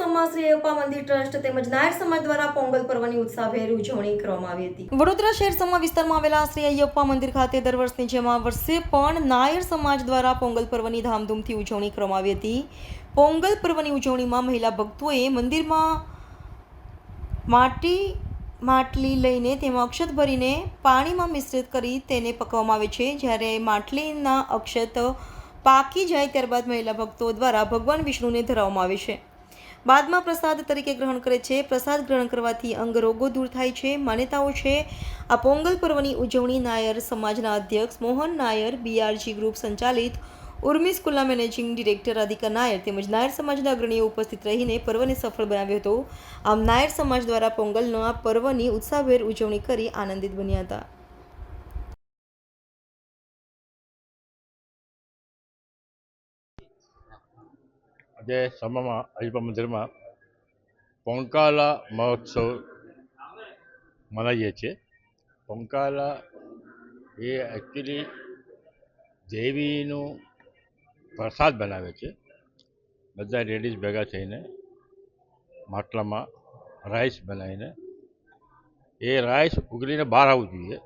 વડોદરામાં શ્રી અયપ્પા મંદિર ટ્રસ્ટ તેમજ નાયર સમાજ દ્વારા પોંગલ પર્વની ઉત્સાહભેર ઉજવણી કરવામાં આવી હતી. વડોદરા શહેર સમા વિસ્તારમાં આવેલા શ્રી અયપ્પા મંદિર ખાતે દર વર્ષની જેમ આ વર્ષે પણ નાયર સમાજ દ્વારા પોંગલ પર્વની ધામધૂમથી ઉજવણી કરવામાં આવી હતી. પોંગલ પર્વની ઉજવણીમાં મહિલા ભક્તોએ મંદિરમાં માટી, માટલી લઈને તેમાં અક્ષત ભરીને પાણીમાં મિશ્રિત કરી તેને પકવવામાં આવે છે. જ્યારે માટલીના અક્ષત પાકી જાય ત્યારબાદ મહિલા ભક્તો દ્વારા ભગવાન વિષ્ણુને ધરાવવામાં આવે છે. બાદમાં પ્રસાદ તરીકે ગ્રહણ કરે છે. પ્રસાદ ગ્રહણ કરવાથી અંગ રોગો દૂર થાય છે. માન્યતાઓ છે. આ પોંગલ પર્વની ઉજવણી નાયર સમાજના અધ્યક્ષ મોહન નાયર બીઆરજી ગ્રુપ સંચાલિત ઉર્મી સ્કૂલના મેનેજિંગ ડિરેક્ટર રાધિકા નાયર તેમજ નાયર સમાજના અગ્રણીઓ ઉપસ્થિત રહીને પર્વને સફળ બનાવ્યો હતો. આમ નાયર સમાજ દ્વારા પોંગલના પર્વની ઉત્સાહભેર ઉજવણી કરી આનંદિત બન્યા હતા. આજે સમામાં અજપા મંદિરમાં પોંકાલા મહોત્સવ મનાવીએ છીએ. પોંકાલા એ એકચ્યુઅલી દેવીનું પ્રસાદ બનાવે છે. બધા લેડીઝ ભેગા થઈને માટલામાં રાઈસ બનાવીને, એ રાઈસ ઉગલીને બહાર આવવું જોઈએ.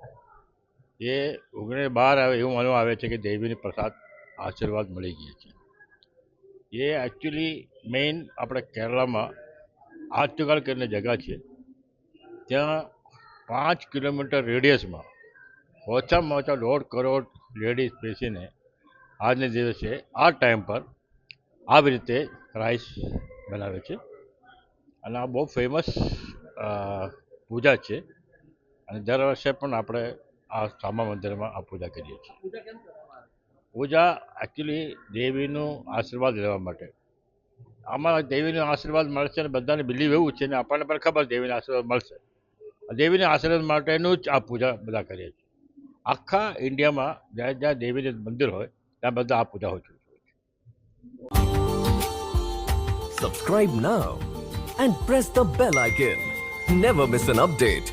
એ ઉગલીને બહાર આવે એવું માનવામાં આવે છે કે દેવીને પ્રસાદ આશીર્વાદ મળી ગયા છે. એ એકચ્યુઅલી મેઇન આપણે કેરળામાં આર્ચગલ કરીને જગા છે. ત્યાં પાંચ કિલોમીટર રેડિયસમાં ઓછામાં ઓછા દોઢ કરોડ લેડીઝ બેસીને આજને દિવસે આ ટાઈમ પર આવી રીતે રાઈસ બનાવે છે. અને આ બહુ ફેમસ પૂજા છે. અને દર વર્ષે પણ આપણે આ સામા મંદિરમાં આ પૂજા કરીએ છીએ. પૂજા એકચ્યુઅલી દેવીનું આશીર્વાદ લેવા માટે. આમાં દેવીનો આશીર્વાદ મળશે અને બધાને બિલીવ એવું છે ને આપણને પણ ખબર દેવીના આશીર્વાદ મળશે. દેવીના આશીર્વાદ માટેનું જ આ પૂજા બધા કરીએ છીએ. આખા ઇન્ડિયામાં જ્યાં જ્યાં દેવીને મંદિર હોય, ત્યાં બધા આ પૂજા હોય છે. Subscribe now and press the bell icon never miss an update.